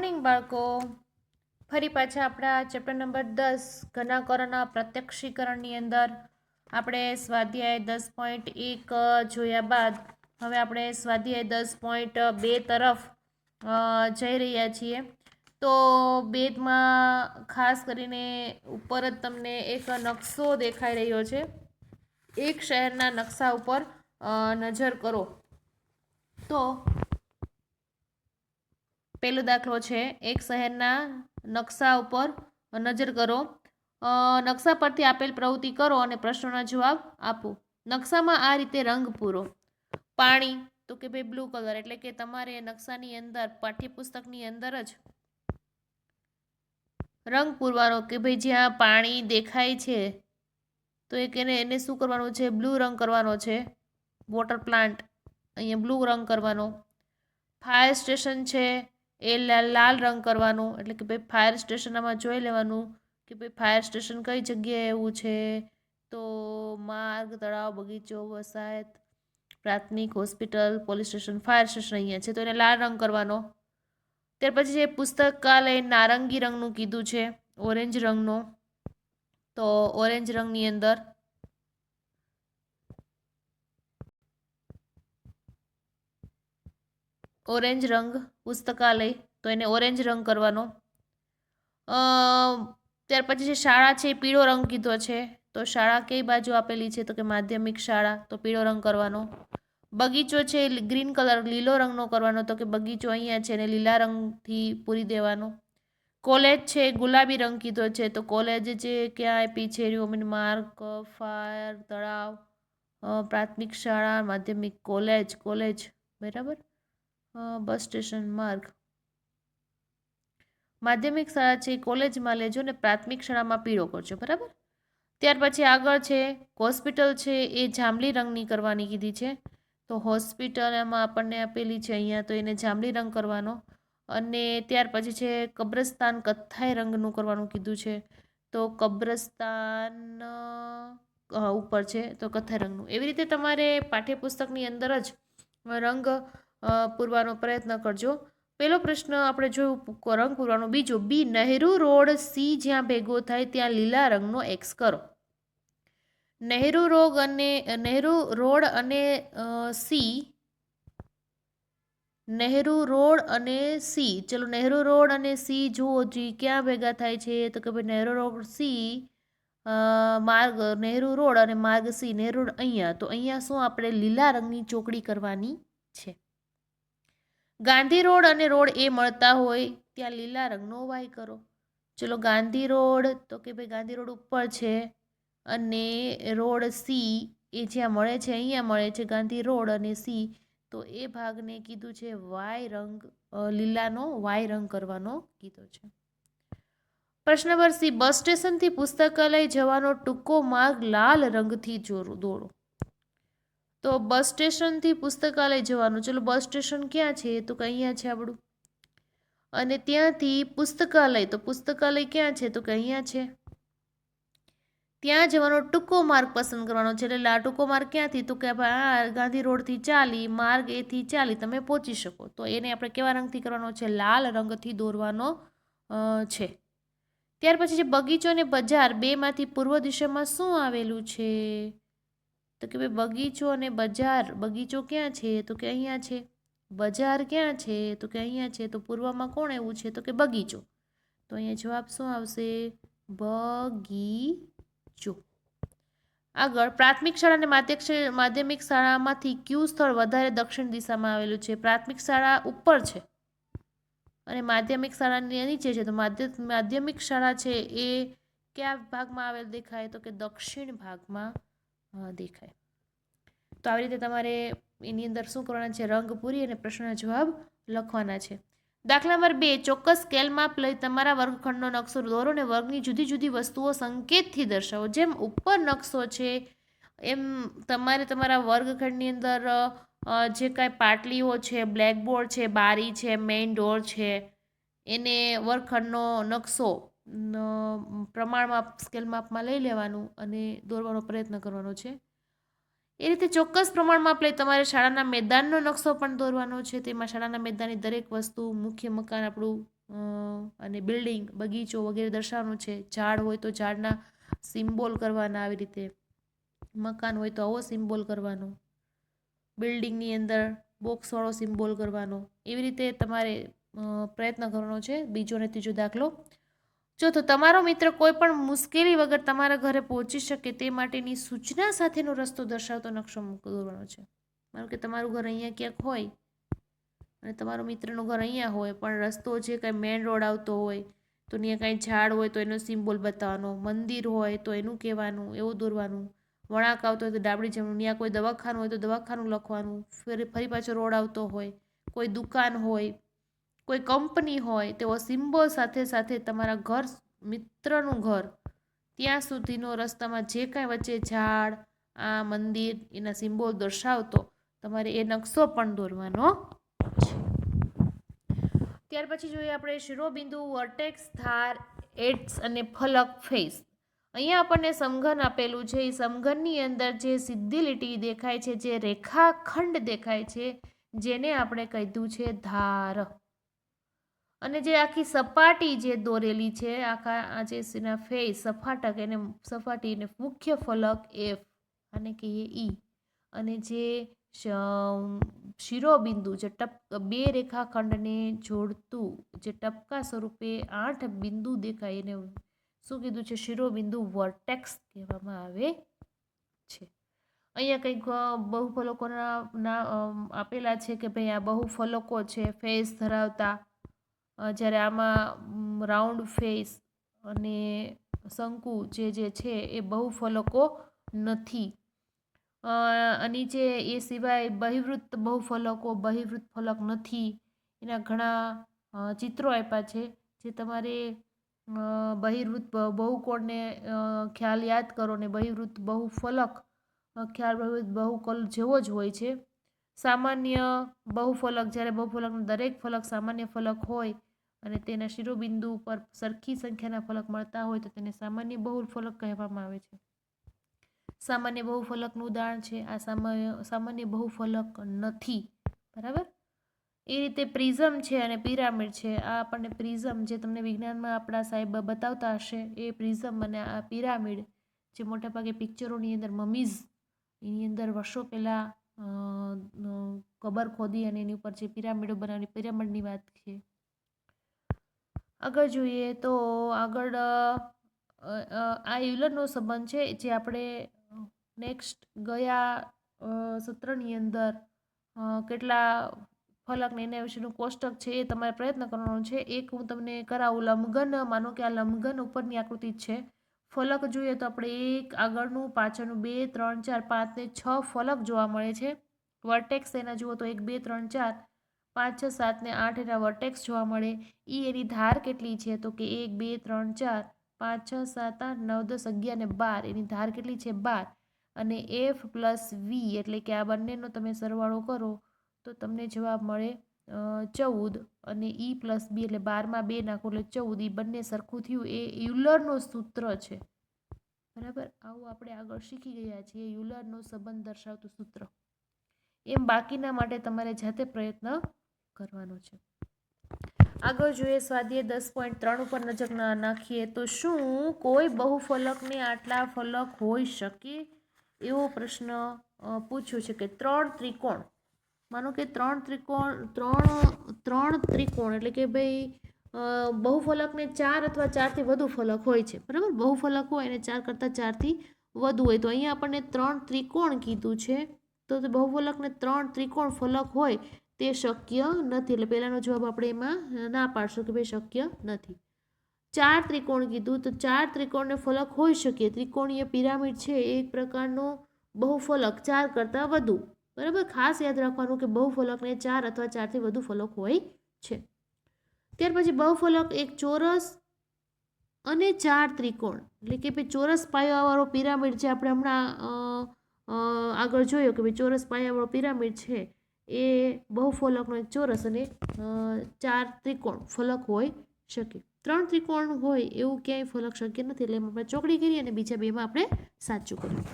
Morning બાળકો. ફરી પાછા આપણા ચેપ્ટર નંબર દસ ઘનાકરોના પ્રત્યક્ષીકરણની અંદર આપણે સ્વાધ્યાય દસ પોઈન્ટ એક જોયા બાદ હવે આપણે સ્વાધ્યાય દસ પોઈન્ટ બે તરફ જઈ રહ્યા છીએ. તો બેદમાં ખાસ કરીને ઉપર જ તમને એક નકશો દેખાઈ રહ્યો છે. એક શહેરના નકશા ઉપર નજર કરો. તો પહેલો દાખલો છે, એક શહેરના નકશા ઉપર નજર કરો. નકશા પરથી આપેલ પ્રવૃત્તિ કરો અને પ્રશ્નોના જવાબ આપો. નકશામાં આ રીતે રંગ પૂરો. પાણી, તો કે ભાઈ બ્લુ કલર, એટલે કે તમારે નકશાની અંદર, પાઠ્યપુસ્તકની અંદર જ રંગ પૂરવાનો કે ભાઈ જ્યાં પાણી દેખાય છે, તો એક એને એને શું કરવાનું છે? બ્લુ રંગ કરવાનો છે. વોટર પ્લાન્ટ, અહીંયા બ્લુ રંગ કરવાનો. ફાયર સ્ટેશન છે એ લાલ રંગ કરવાનું, એટલે કે ભાઈ ફાયર સ્ટેશનમાં જોઈ લેવાનું કે ભાઈ ફાયર સ્ટેશન કઈ જગ્યાએ એવું છે? તો માર્ગ, તળાવ, બગીચો, વસાહત, પ્રાથમિક, hospital, police station fire station અહીંયા છે. તો એને લાલ રંગ કરવાનો. ત્યાર પછી જે પુસ્તકાલય નારંગી રંગનું કીધું છે, ઓરેન્જ રંગનો, તો ઓરેન્જ રંગની અંદર ઓરેન્જ રંગ પુસ્તકાલય, તો એને ઓરેન્જ રંગ કરવાનો. ત્યાર પછી જે શાળા છે એ પીળો રંગ કીધો છે, તો શાળા કઈ બાજુ આપેલી છે? તો કે માધ્યમિક શાળા, તો પીળો રંગ કરવાનો. બગીચો છે ગ્રીન કલર, લીલો રંગનો કરવાનો, તો કે બગીચો અહીંયા છે ને લીલા રંગથી પૂરી દેવાનો. કોલેજ છે ગુલાબી રંગ કીધો છે, તો કોલેજ છે ક્યાં આપી છે? રોમિન માર્ક ફાયર, તળાવ પ્રાથમિક શાળા, માધ્યમિક કોલેજ કોલેજ, બરાબર? બસ સ્ટેશન માર્ગ. માધ્યમિક શાળા છે, કોલેજમાં લેજો ને પ્રાથમિક શાળામાં પીળો કરજો, બરાબર? ત્યાર પછી આગળ છે, હોસ્પિટલ છે, એ જાંબલી રંગની કરવાની કીધી છે. તો હોસ્પિટલ એમાં આપણને આપેલી છે અહીંયા તો એને જાંબલી રંગ કરવાનો. અને ત્યાર પછી છે, કબ્રસ્તાન કથ્થાઈ રંગનું કરવાનું કીધું છે. તો કબ્રસ્તાન ઉપર છે, તો કથ્થાઈ રંગનું. એવી રીતે તમારે પાઠ્યપુસ્તકની અંદર જ રંગ પૂરવાનો પ્રયત્ન કરજો. પહેલો પ્રશ્ન આપણે જોયું રંગ પૂરવાનો. બીજો, બી, નહેરુ રોડ સી, જ્યાં ભેગો થાય ત્યાં લીલા રંગનો એક્સ કરો. નહેરુ રોગ અને, નહેરુ રોડ અને સી, નહેરુ રોડ અને સી. ચલો, નહેરુ રોડ અને સી જુઓ જી ક્યાં ભેગા થાય છે. તો કે ભાઈ નહેરુ રોડ સી માર્ગ, નહેરુ રોડ અને માર્ગ સી, નહેરુ અહીંયા. તો અહીંયા શું આપણે લીલા રંગની ચોકડી કરવાની છે? ગાંધી રોડ અને રોડ એ મળતા હોય, ત્યાં લીલા રંગનો વાય કરો. ચલો ગાંધી રોડ, તો કે ભાઈ ગાંધી રોડ ઉપર છે, અને રોડ સી એ જ્યાં મળે છે, અહીંયા મળે છે ગાંધી રોડ અને સી, તો એ ભાગને કીધું છે વાય રંગ લીલાનો વાય રંગ કરવાનો કીધો છે. પ્રશ્ન પર સી, બસ સ્ટેશનથી પુસ્તકાલય જવાનો ટૂંકો માર્ગ લાલ રંગથી જોરો દોરો તો બસ સ્ટેશનથી પુસ્તકાલય જવાનું. ચલો બસ સ્ટેશન ક્યાં છે? તો કે અહીંયા છે આપણું. અને ત્યાંથી પુસ્તકાલય, તો પુસ્તકાલય ક્યાં છે? તો કે અહીંયા છે. ત્યાં જવાનો ટૂંકો માર્ગ પસંદ કરવાનો છે. એટલે આ ટૂંકો માર્ગ ક્યાંથી? તો કે આ ગાંધી રોડથી ચાલી, માર્ગ એથી ચાલી તમે પહોંચી શકો. તો એને આપણે કેવા રંગથી કરવાનો છે? લાલ રંગથી દોરવાનો છે. ત્યાર પછી જે બગીચો અને બજાર, બેમાંથી પૂર્વ દિશામાં શું આવેલું છે? તો કે ભાઈ બગીચો અને બજાર, બગીચો ક્યાં છે? તો કે અહીંયા છે. બજાર ક્યાં છે? તો કે અહીંયા છે. તો પૂર્વમાં કોણ એવું છે? તો કે બગીચો. તો અહીંયા જવાબ શું આવશે? બગીચો. આગળ, પ્રાથમિક શાળા અને માધ્યમિક માધ્યમિક શાળામાંથી કયું સ્થળ વધારે દક્ષિણ દિશામાં આવેલું છે? પ્રાથમિક શાળા ઉપર છે. અને માધ્યમિક શાળાની નીચે છે. તો માધ્ય, માધ્યમિક શાળા છે એ કયા ભાગમાં આવેલ દેખાય? તો કે દક્ષિણ ભાગમાં દેખાય. તો આવી રીતે તમારે એની અંદર શું કરવાના છે? રંગ પૂરી અને પ્રશ્નના જવાબ લખવાના છે. દાખલા નંબર બે, ચોક્કસ સ્કેલ માપ લઈ તમારા વર્ગખંડનો નકશો દોરો અને વર્ગની જુદી જુદી વસ્તુઓ સંકેતથી દર્શાવો. જેમ ઉપર નકશો છે, એમ તમારે તમારા વર્ગખંડની અંદર જે કાંઈ પાટલીઓ છે, બ્લેકબોર્ડ છે, બારી છે, મેઇન ડોર છે, એને વર્ગખંડનો નકશો પ્રમાણમાં સ્કેલ માપમાં લઈ લેવાનું અને દોરવાનો પ્રયત્ન કરવાનો છે. એ રીતે ચોક્કસ પ્રમાણમાં આપણે તમારે શાળાના મેદાનનો નકશો પણ દોરવાનો છે. તેમાં શાળાના મેદાનની દરેક વસ્તુ, મુખ્ય મકાન આપણું અને બિલ્ડિંગ, બગીચો વગેરે દર્શાવવાનું છે. ઝાડ હોય તો ઝાડના સિમ્બોલ કરવાના આવી રીતે. મકાન હોય તો આવો સિમ્બોલ કરવાનો. બિલ્ડિંગની અંદર બોક્સવાળો સિમ્બોલ કરવાનો. એવી રીતે તમારે પ્રયત્ન કરવાનો છે. બીજો અને ત્રીજો દાખલો ચોથો તમારો મિત્ર કોઈ પણ મુશ્કેલી વગર તમારા ઘરે પહોંચી શકે તે માટેની સૂચના સાથેનો રસ્તો દર્શાવતો નકશો દોરવાનો છે. માનો કે તમારું ઘર અહીંયા ક્યાંક હોય અને તમારો મિત્રનું ઘર અહીંયા હોય, પણ રસ્તો જે કાંઈ મેઇન રોડ આવતો હોય, તો ત્યાં કાંઈ ઝાડ હોય તો એનો સિમ્બોલ બતાવવાનો, મંદિર હોય તો એનું કહેવાનું, એવું દોરવાનું, વળાંક આવતો હોય તો ડાબડી જમણું ત્યાં કોઈ દવાખાનું હોય તો દવાખાનું લખવાનું ફરી ફરી પાછો રોડ આવતો હોય, કોઈ દુકાન હોય કોઈ કંપની હોય તેવો સિમ્બોલ સાથે સાથે તમારા ઘર મિત્રનું ઘર, ત્યાં સુધીનો રસ્તામાં જે કાંઈ વચ્ચે ઝાડ, આ મંદિર, એના સિમ્બોલ દર્શાવતો, તમારે એ નકશો પણ દોરવાનો છે. ત્યાર પછી જોઈએ આપણે શિરોબિંદુ, વર્ટેક્સ, ધાર, એડ્સ અને ફલક, ફેસ. અહીંયા આપણને સમઘન આપેલું છે. એ સમઘનની અંદર જે સીધી લીટી દેખાય છે, જે રેખાખંડ દેખાય છે, જેને આપણે કીધું છે ધાર. અને જે આખી સપાટી જે દોરેલી છે, આખા આ જે એના ફેસ સપાટક એને સપાટી એને મુખ્ય ફલક એફ આને કહીએ ઈ. અને જે શિરોબિંદુ જે ટપ, બે રેખાખંડને જોડતું જે ટપકા સ્વરૂપે આઠ બિંદુ દેખાય એને શું કીધું છે? શિરોબિંદુ વર્ટેક્સ કહેવામાં આવે છે. અહીંયા કંઈક બહુ ફલકોના આપેલા છે કે ભાઈ આ બહુ ફલકો છે ફેસ ધરાવતા જ્યારે આમાં રાઉન્ડ ફેસ અને શંકુ જે જે છે એ બહુફલકો નથી. અ, અને જે એ સિવાય બહિવૃત્ત બહુફલકો બહિવૃત્ત ફલક નથી એના ઘણા ચિત્રો આપ્યા છે જે તમારે અ, બહિર્વૃત્ત બ- બહુકોણને ખ્યાલ યાદ કરો ને બહિવૃત્ત બહુફલક ફલક ખ્યાલ બહિર્વૃત્ત બહુકલ જેવો જ હોય છે. સામાન્ય બહુફલક જ્યારે બહુફલકનો દરેક ફલક સામાન્ય ફલક હોય અને તેના શિરોબિંદુ ઉપર સરખી સંખ્યાના ફલક મળતા હોય તો તેને સામાન્ય બહુફલક કહેવામાં આવે છે. સામાન્ય બહુફલકનું ઉદાહરણ છે, આ સામાન્ય સામાન્ય બહુફલક નથી, બરાબર? એ રીતે પ્રિઝમ છે અને પિરામિડ છે, આ આપણને પ્રિઝમ જે તમને વિજ્ઞાનમાં આપણા સાહેબ બતાવતા હશે, એ પ્રિઝમ અને આ પિરામિડ જે મોટાભાગે પિક્ચરોની અંદર મમીઝ એની અંદર વર્ષો પહેલાં કબર ખોદી અને એની ઉપર જે પિરામિડો બનાવી પિરામિડની વાત છે. આગળ જોઈએ તો આગળ આ યુલરનો સંબંધ છે જે આપણે નેક્સ્ટ ગયા સત્રની અંદર કેટલા ફલક ને એના વિશેનું કોષ્ટક છે એ તમારે પ્રયત્ન કરવાનો છે. એક હું તમને કરાવું લંબઘન માનો કે આ લંબઘન ઉપરની આકૃતિ છે. ફલક જોઈએ તો આપણે એક આગળનું, પાછળનું બે, ત્રણ, ચાર, પાંચ ને છ ફલક જોવા મળે છે. વર્ટેક્સ એના જુઓ તો એક, બે, ત્રણ, ચાર. પાંચ, છ, સાત ને આઠ એના વર્ટેક્સ જોવા મળે. એ એની ધાર કેટલી છે? તો કે એક, બે, ત્રણ, ચાર, પાંચ, છ, સાત, આઠ, નવ, દસ, અગિયાર ને બાર. એની ધાર કેટલી છે? બાર. અને એફ પ્લસ વી એટલે કે આ બંનેનો તમે સરવાળો કરો, તો તમને જવાબ મળે ચૌદ. અને ઈ પ્લસ બી એટલે બારમાં બે નાખો એટલે ચૌદ. એ બંને સરખું થયું. એ યુલરનો સૂત્ર છે. બરાબર? આવું આપણે આગળ શીખી ગયા છીએ. યુલરનો સંબંધ દર્શાવતું સૂત્ર. એમ બાકીના માટે તમારે જાતે પ્રયત્ન કરવાનો છે. આગળ જોઈએ સ્વાધ્યાય દસ પોઈન્ટ ત્રણ ઉપર નજર નાખીએ તો શું કોઈ બહુફલકને આટલા ફલક હોઈ શકે? એવો પ્રશ્ન પૂછ્યો છે કે ત્રણ ત્રિકોણ. માનો કે ત્રણ ત્રિકોણ, ત્રણ ત્રણ ત્રિકોણ એટલે કે ભાઈ બહુફલકને ચાર અથવા ચારથી વધુ ફલક હોય છે. બરાબર? બહુફલક હોય અને ચાર કરતાં ચારથી વધુ હોય. તો અહીંયા આપણને ત્રણ ત્રિકોણ કીધું છે. તે બહુફલકને ત્રણ ત્રિકોણ ફલક હોય તે શક્ય નથી. એટલે પહેલાંનો જવાબ આપણે એમાં ના પાડશું કે ભાઈ શક્ય નથી. ચાર ત્રિકોણ કીધું, તો ચાર ત્રિકોણને ફલક હોઈ શકે. ત્રિકોણીય પિરામિડ છે, એ એક પ્રકારનો બહુફલક, ચાર કરતાં વધુ. બરાબર? ખાસ યાદ રાખવાનું કે બહુફલકને ચાર અથવા ચારથી વધુ ફલક હોય છે. ત્યાર પછી બહુફલક એક ચોરસ અને ચાર ત્રિકોણ. એટલે કે ભાઈ ચોરસ પાયાવાળો પિરામિડ જે આપણે હમણાં આગળ જોયો કે ભાઈ ચોરસ પાયાવાળો પિરામિડ છે એ બહુફલકનો એક ચોરસ અને ચાર ત્રિકોણ ફલક હોઈ શકે. ત્રણ ત્રિકોણ હોય એવું ક્યાંય ફલક શક્ય નથી એટલે એમાં આપણે ચોકડી કરીએ અને બીજા બેમાં આપણે સાચું કર્યું.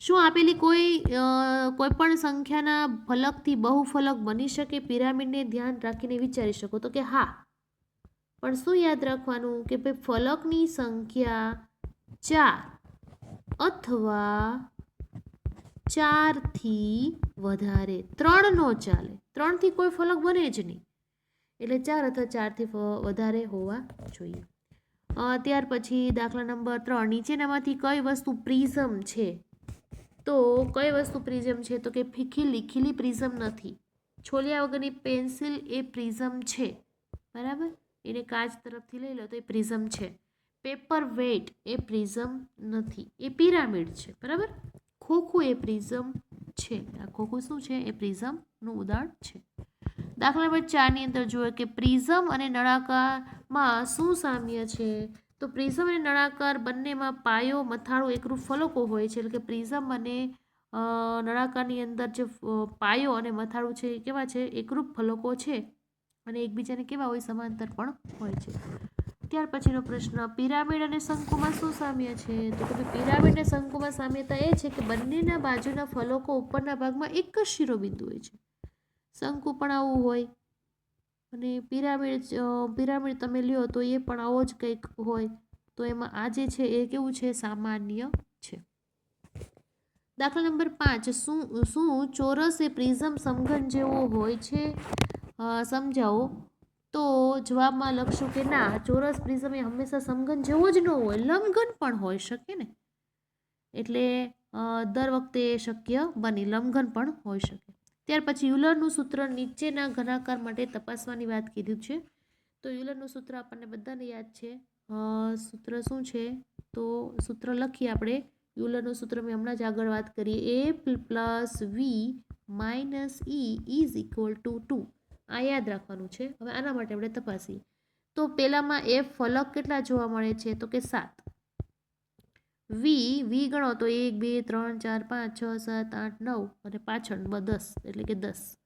શું આપેલી કોઈ કોઈપણ કોઈ પણ સંખ્યાના ફલકથી બહુફલક બની શકે પિરામિડને ધ્યાન રાખીને વિચારી શકો તો કે હા. પણ શું યાદ રાખવાનું કે ભાઈ ફલકની સંખ્યા ચાર અથવા ચારથી વધારે ત્રણ નો ચાલે. ત્રણથી કોઈ ફલક બને જ નહીં. એટલે ચાર અથવા ચારથી વધારે હોવા જોઈએ. ત્યાર પછી દાખલા નંબર ત્રણ. નીચેનામાંથી કઈ વસ્તુ પ્રિઝમ છે? તો કઈ વસ્તુ પ્રિઝમ છે? તો કે ફીખી લીખેલી પ્રિઝમ નથી. છોલ્યા વગરની પેન્સિલ એ પ્રિઝમ છે. બરાબર? એને કાચ તરફથી લઈ લો તો એ પ્રિઝમ છે. પેપર વેટ એ પ્રિઝમ નથી. એ પિરામિડ છે. બરાબર? ખોખું એ પ્રિઝમ છે. આ ખોખું શું છે? એ પ્રિઝમનું ઉદાહરણ છે. દાખલા નંબર ચારની અંદર જુઓ કે પ્રિઝમ અને નળાકારમાં શું સામ્ય છે? તો પ્રિઝમ અને નળાકાર બંનેમાં પાયો, મથાળો એકરૂપ ફલકો હોય છે. એટલે કે પ્રિઝમ અને નળાકારની અંદર જે પાયો અને મથાળું છે એ કેવા છે? એકરૂપ ફલકો છે અને એકબીજાને કેવા હોય? સમાંતર પણ હોય છે. ત્યાર પછીનો પ્રશ્ન, પિરામિડ અને શંકુમાં શું સામ્ય છે? તો કે પિરામિડ અને શંકુમાં સામ્યતા એ છે કે બંનેના બાજુના ફલકો ઉપરના ભાગમાં એક જ શિરોબિંદુ હોય છે. શંકુ પણ આવું હોય અને પિરામિડ પિરામિડ તમે લ્યો તો એ પણ આવો જ કંઈક હોય. તો એમાં આ જે છે એ કેવું છે? સામાન્ય છે. દાખલા નંબર પાંચ, શું શું ચોરસ એ પ્રિઝમ સમઘન જેવો હોય છે? સમજાવો. તો જવાબમાં લખશું કે ના, ચોરસ પ્રિઝમ હંમેશા સમઘન જેવો જ ન હોય લંબઘન પણ હોઈ શકે ને. એટલે દર વખતે શક્ય બની લંબઘન પણ હોઈ શકે. ત્યાર પછી યુલરનું સૂત્ર નીચેના ઘનાકાર માટે તપાસવાની વાત કીધું છે. તો યુલરનું સૂત્ર આપણને બધાને યાદ છે. સૂત્ર શું છે? તો સૂત્ર લખીએ આપણે. યુલરનું સૂત્ર મેં હમણાં જ આગળ વાત કરી. A plus V minus E is equal to two. આ યાદ રાખવાનું છે. હવે આના માટે આપણે તપાસીએ તો પહેલામાં એ ફલક કેટલા જોવા મળે છે? તો કે સાત. વી વી ગણો તો એક, બે, ત્રણ, ચાર, પાંચ, છ, સાત, આઠ, નવ અને પાછળ દસ, એટલે કે દસ.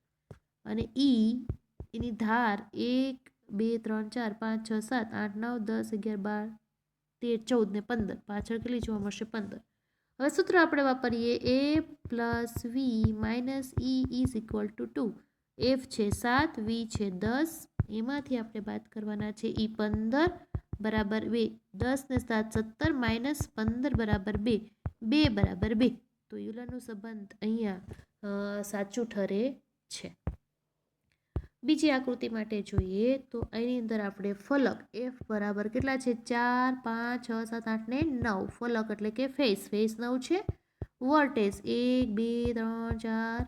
અને ઈ એની ધાર એક, બે, ત્રણ, ચાર, પાંચ, છ, સાત, આઠ, નવ, દસ, અગિયાર, બાર, તેર, ચૌદ ને પંદર. પાછળ કેટલી જોવા મળશે? પંદર. હવે સૂત્ર આપણે વાપરીએ. A plus V minus E is equal to two F છે સાત વી છે દસ. એમાંથી આપણે બાદ કરવાના છે ઈ પંદર બરાબર બે. દસ ને સાત સત્તર માઇનસ પંદર બરાબર બે. બે બરાબર બે. તો યુલાનો સંબંધ અહીંયા સાચું ઠરે છે. બીજી આકૃતિ માટે જોઈએ તો એની અંદર આપણે ફલક એફ બરાબર કેટલા છે? ચાર, પાંચ, છ, સાત, આઠ, ને નવ. ફલક એટલે કે ફેસ. ફેસ નવ છે. વર્ટેસ એક, બે, ત્રણ, ચાર.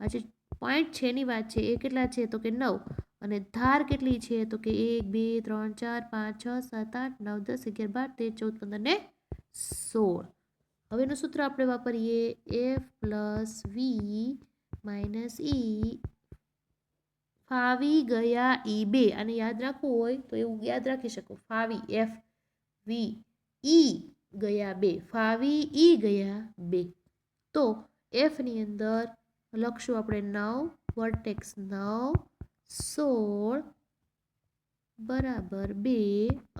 આ જે પોઈન્ટ છે એની વાત છે, એ કેટલા છે? તો કે નવ. અને ધાર કેટલી છે? તો કે એક, બે, ત્રણ, ચાર, પાંચ, છ, સાત, આઠ, નવ, દસ, અગિયાર, બાર, તેર, ચૌદ, પંદર ને સોળ. હવેનું સૂત્ર આપણે વાપરીએ F plus V minus E ફાવી ગયા ઈ બે. અને યાદ રાખવું હોય તો એવું યાદ રાખી શકો. ફાવી એફ વી ઈ ગયા બે. ફાવી ઈ ગયા બે. તો એફની અંદર લખશું આપણે નવ વર્ટેક્સ નવ, સોળ, બરાબર બે,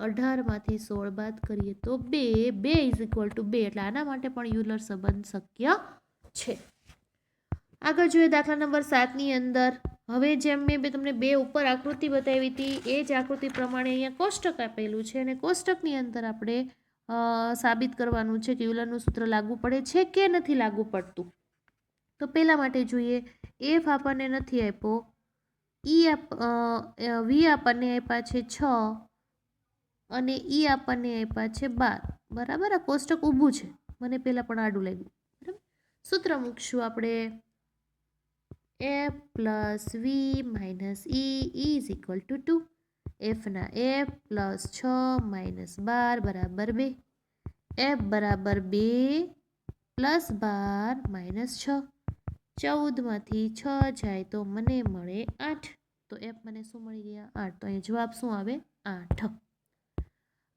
અઢારમાંથી સોળ બાદ કરીએ તો બે બે ઇઝ ઇક્વલ ટુ બે. એટલે આના માટે પણ યુલર સંબંધ શક્ય છે. આગળ જોઈએ દાખલા નંબર સાતની અંદર. હવે જેમ મેં બે તમને બે ઉપર આકૃતિ બતાવી હતી, એ જ આકૃતિ પ્રમાણે અહીંયા કોષ્ટક આપેલું છે અને કોષ્ટકની અંદર આપણે સાબિત કરવાનું છે કે યુલરનું સૂત્ર લાગુ પડે છે કે નથી લાગુ પડતું. તો પહેલા માટે જોઈએ એફ આપણને નથી આપ્યો. ઈ આપ વી આપણને આપ્યા છે છ અને ઈ આપણને આપ્યા છે બાર. બરાબર? આ કોષ્ટક ઊભું છે. મને પહેલાં પણ આડું લાગ્યું. બરાબર? સૂત્ર મૂકશું આપણે. F plus V minus E is equal to two એફના F plus છ માઇનસ બાર બરાબર બે. એફ બરાબર બે પ્લસ બાર માઇનસ છ. ચૌદમાંથી છ જાય તો મને મળે આઠ. તો એફ મને શું મળી ગયા? આઠ. તો અહીં જવાબ શું આવે? આઠ.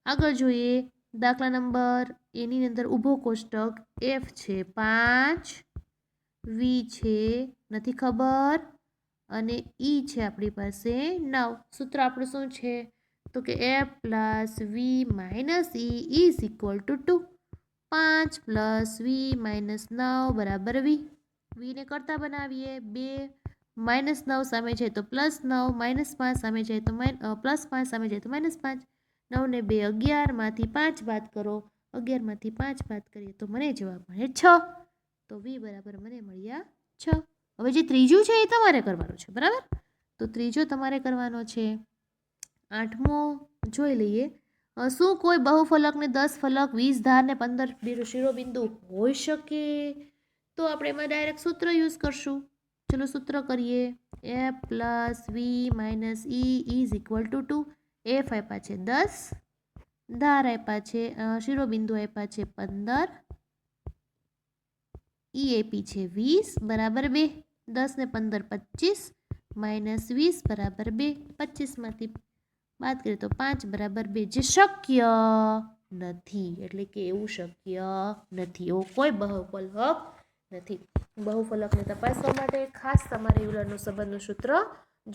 આગળ જોઈએ. દાખલા નંબર. એની અંદર ઊભો કોષ્ટક એફ છે પાંચ, વી છે નથી ખબર, અને ઈ છે આપણી પાસે નવ. સૂત્ર આપણું શું છે? તો કે F plus V minus E is equal to two. પાંચ પ્લસ વી માઇનસ નવ બરાબર વી. વીને કરતા બનાવીએ. બે માઇનસ નવ સામે જાય તો પ્લસ નવ, માઇનસ પાંચ સામે જાય તો માઇન પ્લસ પાંચ સામે જાય તો માઇનસ પાંચ. નવને બે અગિયારમાંથી પાંચ બાદ કરો. અગિયારમાંથી પાંચ બાદ કરીએ તો મને જવાબ મળે છ. તો વી બરાબર મને મળ્યા છ. હવે જે ત્રીજું છે એ તમારે કરવાનું છે, બરાબર? તો ત્રીજો તમારે કરવાનો છે આઠમો, જોઈ લઈએ. શું કોઈ બહુફલકને દસ ફલક વીસ ધારને પંદર શિરોબિંદુ હોઈ શકે? તો આપણે એમાં ડાયરેક્ટ સૂત્ર યુઝ કરશું. ચલો સૂત્ર કરીએ F plus V minus E is equal to two F આપ્યા છે દસ. ધાર આપ્યા છે શિરોબિંદુ આપ્યા છે પંદર. ઈ એપી છે વીસ, બરાબર બે. દસ ને પંદર પચીસ માઇનસ વીસ, બરાબર બે. પચીસમાંથી વાત કરીએ તો પાંચ, બરાબર બે. જે શક્ય નથી, એટલે કે એવું શક્ય નથી. એવો કોઈ બહુફલક નથી. બહુફલકને તપાસવા માટે ખાસ તમારે યુલરનું સંબંધનું સૂત્ર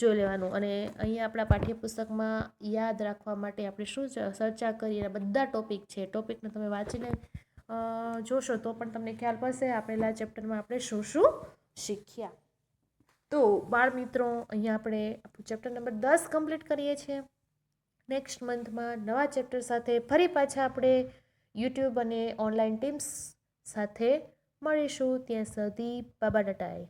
જોઈ લેવાનું અને અહીંયા આપણા પાઠ્યપુસ્તકમાં યાદ રાખવા માટે આપણે શું ચર્ચા કરીએ બધા ટોપિક છે. ટોપિકને તમે વાંચીને જોશો તો પણ તમને ખ્યાલ પડશે. આપેલા ચેપ્ટરમાં આપણે શું શું શીખ્યા. તો બાળ મિત્રો, અહીંયા આપણું ચેપ્ટર નંબર દસ કમ્પ્લીટ કરીએ છીએ. નેક્સ્ટ મંથમાં નવા ચેપ્ટર સાથે ફરી પાછા આપણે યુટ્યુબ અને ઓનલાઈન ટીમ્સ સાથે મળીશું ત્યાં સુધી બાબા ડટાએ